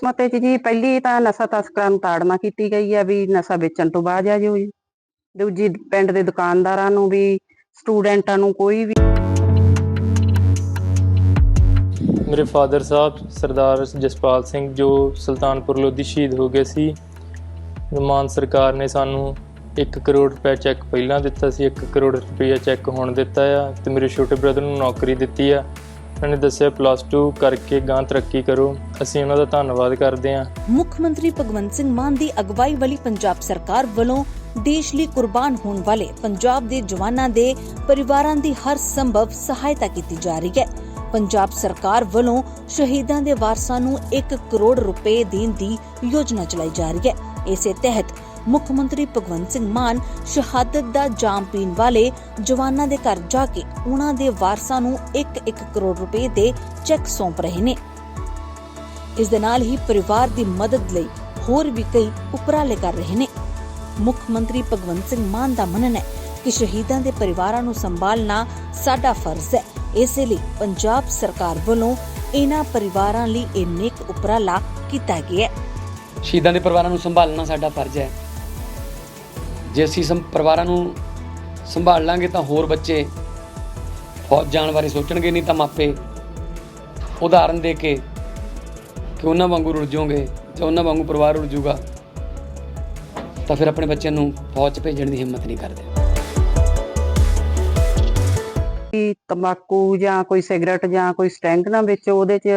ਉਸ ਮਤੇ ਜੀ, ਪਹਿਲੀ ਤਾਂ ਨਸ਼ਾ ਤਸਕਰਾਂ ਨੂੰ ਤਾੜਨਾ ਕੀਤੀ ਗਈ ਆ ਵੀ ਨਸ਼ਾ ਵੇਚਣ ਤੋਂ ਬਾਅਦ ਆ ਜਿਓ ਜੀ। ਦੂਜੀ ਪਿੰਡ ਦੇ ਦੁਕਾਨਦਾਰਾਂ ਨੂੰ ਵੀ, ਸਟੂਡੈਂਟਾਂ ਨੂੰ ਕੋਈ ਵੀ ਮੇਰੇ ਫਾਦਰ ਸਾਹਿਬ, ਸਰਦਾਰ ਜਸਪਾਲ ਸਿੰਘ, ਜੋ ਸੁਲਤਾਨਪੁਰ ਲੋਧੀ ਸ਼ਹੀਦ ਹੋ ਗਏ ਸੀ, ਮਾਨ ਸਰਕਾਰ ਨੇ ਸਾਨੂੰ 1 ਕਰੋੜ ਰੁਪਏ ਚੈੱਕ ਪਹਿਲਾਂ ਦਿੱਤਾ ਸੀ 1 ਕਰੋੜ ਰੁਪਏ ਚੈੱਕ ਹੁਣ ਦਿੱਤਾ ਆ, ਤੇ ਮੇਰੇ ਛੋਟੇ ਬ੍ਰਦਰ ਨੂੰ ਨੌਕਰੀ ਦਿੱਤੀ ਆ। ਉਹਨਾਂ ਨੇ ਦੱਸਿਆ ਪਲੱਸ 2 ਕਰਕੇ ਗਾਂ ਤਰੱਕੀ ਕਰੋ। ਅਸੀਂ ਉਹਨਾਂ ਦਾ ਧੰਨਵਾਦ ਕਰਦੇ ਹਾਂ। ਮੁੱਖ ਮੰਤਰੀ ਭਗਵੰਤ ਸਿੰਘ ਮਾਨ ਦੀ ਅਗਵਾਈ ਵਾਲੀ ਪੰਜਾਬ ਸਰਕਾਰ ਵੱਲੋਂ ਦੇਸ਼ ਲਈ ਕੁਰਬਾਨ ਹੋਣ ਵਾਲੇ ਪੰਜਾਬ ਦੇ ਜਵਾਨਾਂ ਦੇ ਪਰਿਵਾਰਾਂ ਦੀ ਹਰ ਸੰਭਵ ਸਹਾਇਤਾ ਕੀਤੀ ਜਾ ਰਹੀ ਹੈ। ਪੰਜਾਬ ਸਰਕਾਰ ਵੱਲੋਂ ਸ਼ਹੀਦਾਂ ਦੇ ਵਾਰਸਾਂ ਨੂੰ 1 ਕਰੋੜ ਰੁਪਏ ਦੇਣ ਦੀ ਯੋਜਨਾ ਚਲਾਈ ਜਾ ਰਹੀ ਹੈ। ਇਸੇ ਤਹਿਤ ਮੁੱਖ ਮੰਤਰੀ ਭਗਵੰਤ ਸਿੰਘ ਮਾਨ ਸ਼ਹਾਦਤ ਦਾ ਜਾਮ ਪੀਣ ਵਾਲੇ ਜਵਾਨਾਂ ਦੇ ਘਰ ਜਾ ਕੇ ਉਹਨਾਂ ਦੇ ਵਾਰਸਾਂ ਨੂੰ 1-1 ਕਰੋੜ ਰੁਪਏ ਦੇ ਚੈੱਕ ਸੌਂਪ ਰਹੇ ਨੇ। ਇਸ ਦੇ ਨਾਲ ਹੀ ਪਰਿਵਾਰ ਦੀ ਮਦਦ ਲਈ ਹੋਰ ਵੀ ਕਈ ਉਪਰਾਲੇ ਕਰ ਰਹੇ ਨੇ। ਮੁੱਖ ਮੰਤਰੀ ਭਗਵੰਤ ਸਿੰਘ ਮਾਨ ਦਾ ਮੰਨਣਾ ਹੈ ਕਿ ਸ਼ਹੀਦਾਂ ਦੇ ਪਰਿਵਾਰਾਂ ਨੂੰ ਸੰਭਾਲਣਾ ਸਾਡਾ ਫਰਜ਼ ਹੈ। ਇਸੇ ਲਈ ਪੰਜਾਬ ਸਰਕਾਰ ਵੱਲੋਂ ਇਹਨਾਂ ਪਰਿਵਾਰਾਂ ਲਈ ਇਹ ਨੇਕ ਉਪਰਾਲਾ ਕੀਤਾ ਗਿਆ ਹੈ। ਸ਼ਹੀਦਾਂ ਦੇ ਪਰਿਵਾਰਾਂ ਨੂੰ ਸੰਭਾਲਣਾ ਸਾਡਾ ਫਰਜ਼ ਹੈ। ਜੇ ਅਸੀਂ ਸੰ ਪਰਿਵਾਰਾਂ ਨੂੰ ਸੰਭਾਲ ਲਾਂਗੇ ਤਾਂ ਹੋਰ ਬੱਚੇ ਫੌਜ ਜਾਣ ਬਾਰੇ ਸੋਚਣਗੇ, ਨਹੀਂ ਤਾਂ ਮਾਪੇ ਉਦਾਹਰਨ ਦੇ ਕੇ ਕਿ ਉਹਨਾਂ ਵਾਂਗੂ ਰੁੱਝ ਜਾਓਗੇ ਜਾਂ ਉਹਨਾਂ ਵਾਂਗੂ ਪਰਿਵਾਰ ਰੁੱਝ ਜਾਊਗਾ, ਤਾਂ ਫਿਰ ਆਪਣੇ ਬੱਚਿਆਂ ਨੂੰ ਫੌਜ 'ਚ ਭੇਜਣ ਦੀ ਹਿੰਮਤ ਨਹੀਂ ਕਰਦੇ। ਕਿ ਤੰਬਾਕੂ ਜਾਂ ਕੋਈ ਸਿਗਰਟ ਜਾਂ ਕੋਈ ਸਟੈਂਕ ਨਾ ਵਿੱਚ, ਉਹਦੇ 'ਚ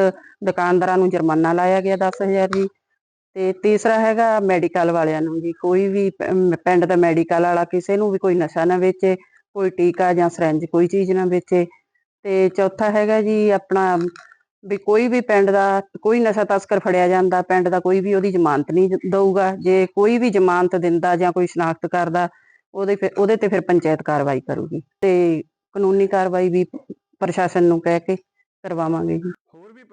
ਦੁਕਾਨਦਾਰਾਂ ਨੂੰ ਜੁਰਮਾਨਾ ਲਾਇਆ ਗਿਆ 10000 ਜੀ। ਤੇ ਤੀਸਰਾ ਹੈਗਾ ਮੈਡੀਕਲ ਵਾਲਿਆਂ ਨੂੰ ਜੀ, ਕੋਈ ਵੀ ਪਿੰਡ ਦਾ ਮੈਡੀਕਲ ਵਾਲਾ ਕਿਸੇ ਨੂੰ ਵੀ ਕੋਈ ਨਸ਼ਾ ਨਾ ਵੇਚੇ, ਕੋਈ ਟੀਕਾ ਜਾਂ ਸਰੰਜ ਕੋਈ ਚੀਜ਼ ਨਾ ਵੇਚੇ। ਤੇ ਚੌਥਾ ਹੈਗਾ ਜੀ ਆਪਣਾ, ਵੀ ਕੋਈ ਵੀ ਪਿੰਡ ਦਾ, ਕੋਈ ਨਸ਼ਾ ਤਸਕਰ ਫੜਿਆ ਜਾਂਦਾ, ਪਿੰਡ ਦਾ ਕੋਈ ਵੀ ਉਹਦੀ ਜ਼ਮਾਨਤ ਨਹੀਂ ਦਊਗਾ। ਜੇ ਕੋਈ ਵੀ ਜ਼ਮਾਨਤ ਦਿੰਦਾ ਜਾਂ ਕੋਈ ਸ਼ਨਾਖਤ ਕਰਦਾ, ਉਹਦੇ ਫਿਰ ਉਹਦੇ ਤੇ ਫਿਰ ਪੰਚਾਇਤ ਕਾਰਵਾਈ ਕਰੂਗੀ। ਤੇ ਕਾਨੂੰਨੀ ਕਾਰਵਾਈ ਵੀ ਪ੍ਰਸ਼ਾਸਨ ਨੂੰ ਕਹਿ ਕੇ ਕਰਵਾਵਾਂਗੇ ਜੀ।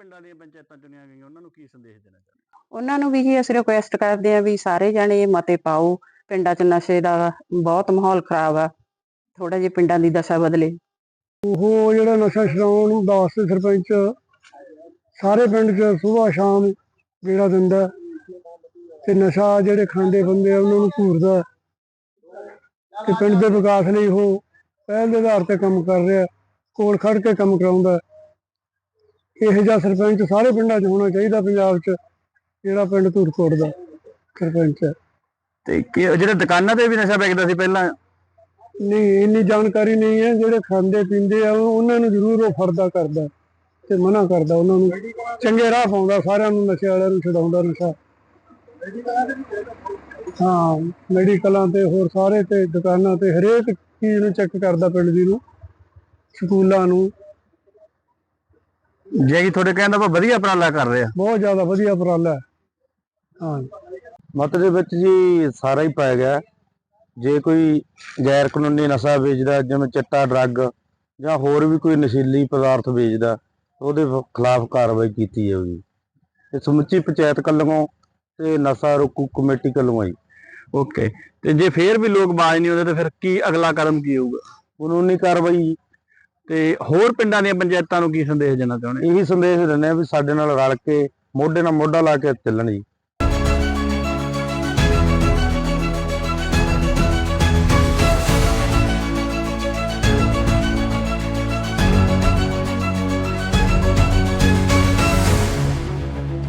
ਪਿੰਡਾਂ ਦੀਆਂ ਪੰਚਾਇਤਾਂ ਚੁਣੀਆਂ ਗਈਆਂ ਉਹਨਾਂ ਨੂੰ ਕੀ ਸੰਦੇਸ਼ ਦੇਣਾ ਚਾਹੁੰਦੇ ਉਹਨਾਂ ਨੂੰ ਵੀ ਜੀ ਅਸੀਂ ਰਿਕੁਐਸਟ ਕਰਦੇ ਆ ਵੀ ਸਾਰੇ ਜਾਣੇ ਮਤੇ ਪਾਓ ਪਿੰਡਾਂ 'ਚ ਨਸ਼ੇ ਦਾ ਬਹੁਤ ਮਾਹੌਲ ਖਰਾਬ ਆ ਥੋੜਾ ਜਿਹਾ ਪਿੰਡਾਂ ਦੀ ਦਸ਼ਾ ਬਦਲੇ। ਉਹ ਜਿਹੜਾ ਨਸ਼ਾ ਛਡਾਉਣ ਵਾਸਤੇ ਸਰਪੰਚ ਸਾਰੇ ਪਿੰਡ 'ਚ ਸਵੇਰ ਸ਼ਾਮ ਗੇੜਾ ਦਿੰਦਾ ਤੇ ਨਸ਼ਾ ਜਿਹੜੇ ਖਾਂਦੇ ਬੰਦੇ ਆ ਉਹਨਾਂ ਨੂੰ ਘੂਰਦਾ ਤੇ ਪਿੰਡ ਦੇ ਵਿਕਾਸ ਲਈ ਉਹ ਪਹਿਲ ਦੇ ਆਧਾਰ ਤੇ ਕੰਮ ਕਰ ਰਿਹਾ ਕੋਲ ਖੜ ਕੇ ਕੰਮ ਕਰਾਉਂਦਾ ਇਹੋ ਜਿਹਾ ਸਰਪੰਚ ਸਾਰੇ ਪਿੰਡਾਂ 'ਚ ਹੋਣਾ ਚਾਹੀਦਾ ਪੰਜਾਬ 'ਚ ਜਿਹੜਾ ਪਿੰਡ ਧੂੜਕੋਟ ਦਾ ਸਰਪੰਚ ਹੈ। ਤੇ ਕੀ ਜਿਹੜੇ ਦੁਕਾਨਾਂ ਤੇ ਵੀ ਨਸ਼ਾ ਵੇਚਦਾ ਸੀ ਪਹਿਲਾਂ? ਨਹੀਂ ਇੰਨੀ ਜਾਣਕਾਰੀ ਨਹੀਂ ਹੈ ਜਿਹੜੇ ਖਾਂਦੇ ਪੀਂਦੇ ਆ ਉਹ- ਉਹਨਾਂ ਨੂੰ ਜ਼ਰੂਰ ਉਹ ਫਰਦਾ ਕਰਦਾ ਤੇ ਮਨਾ ਕਰਦਾ ਉਹਨਾਂ ਨੂੰ। ਚੰਗੇ ਰਾਹ ਪਾਉਂਦਾ ਸਾਰਿਆਂ ਨੂੰ ਨਸ਼ੇ ਵਾਲਿਆਂ ਨੂੰ ਛਡਾਉਂਦਾ ਨਸ਼ਾ। ਹਾਂ ਮੈਡੀਕਲਾਂ ਤੇ ਹੋਰ ਸਾਰੇ ਤੇ ਦੁਕਾਨਾਂ ਤੇ ਹਰੇਕ ਚੀਜ਼ ਨੂੰ ਚੈੱਕ ਕਰਦਾ ਪਿੰਡ ਦੀ ਨੂੰ ਸਕੂਲਾਂ ਨੂੰ। ਜੇ ਕਿ ਤੁਹਾਡੇ ਕਹਿੰਦਾ ਵਾ ਵਧੀਆ ਉਪਰਾਲਾ ਕਰ ਰਿਹਾ ਬਹੁਤ ਜ਼ਿਆਦਾ ਵਧੀਆ ਉਪਰਾਲਾ। ਹੈ। ਹਾਂ ਮਤ ਦੇ ਵਿੱਚ ਜੀ ਸਾਰਾ ਹੀ ਪਾਇਆ ਗਿਆ। ਜੇ ਕੋਈ ਗੈਰ ਕਾਨੂੰਨੀ ਨਸ਼ਾ ਵੇਚਦਾ ਜਿਵੇਂ ਚਿੱਟਾ ਡਰੱਗ ਜਾਂ ਹੋਰ ਵੀ ਕੋਈ ਨਸ਼ੀਲੀ ਪਦਾਰਥ ਵੇਚਦਾ ਉਹਦੇ ਖਿਲਾਫ ਕਾਰਵਾਈ ਕੀਤੀ ਜਾਊਗੀ। ਤੇ ਸਮੁੱਚੀ ਪੰਚਾਇਤ ਵੱਲੋਂ ਤੇ ਨਸ਼ਾ ਰੋਕੂ ਕਮੇਟੀ ਵੱਲੋਂ ਆਈ। ਓਕੇ। ਤੇ ਜੇ ਫੇਰ ਵੀ ਲੋਕ ਬਾਜ ਨਹੀਂ ਹੁੰਦੇ ਤੇ ਫਿਰ ਕੀ ਅਗਲਾ ਕਦਮ ਕੀ ਹੋਊਗਾ? ਕਾਨੂੰਨੀ ਕਾਰਵਾਈ ਤੇ ਹੋਰ ਪਿੰਡਾਂ ਦੀਆਂ ਪੰਚਾਇਤਾਂ ਨੂੰ ਕੀ ਸੰਦੇਸ਼ ਦੇਣਾ ਚਾਹੁੰਦੇ ਇਹੀ ਸੰਦੇਸ਼ ਦਿੰਦੇ ਆ ਵੀ ਸਾਡੇ ਨਾਲ ਰਲ ਕੇ ਮੋਢੇ ਨਾਲ ਮੋਢਾ ਲਾ ਕੇ ਚੱਲਣ ਜੀ।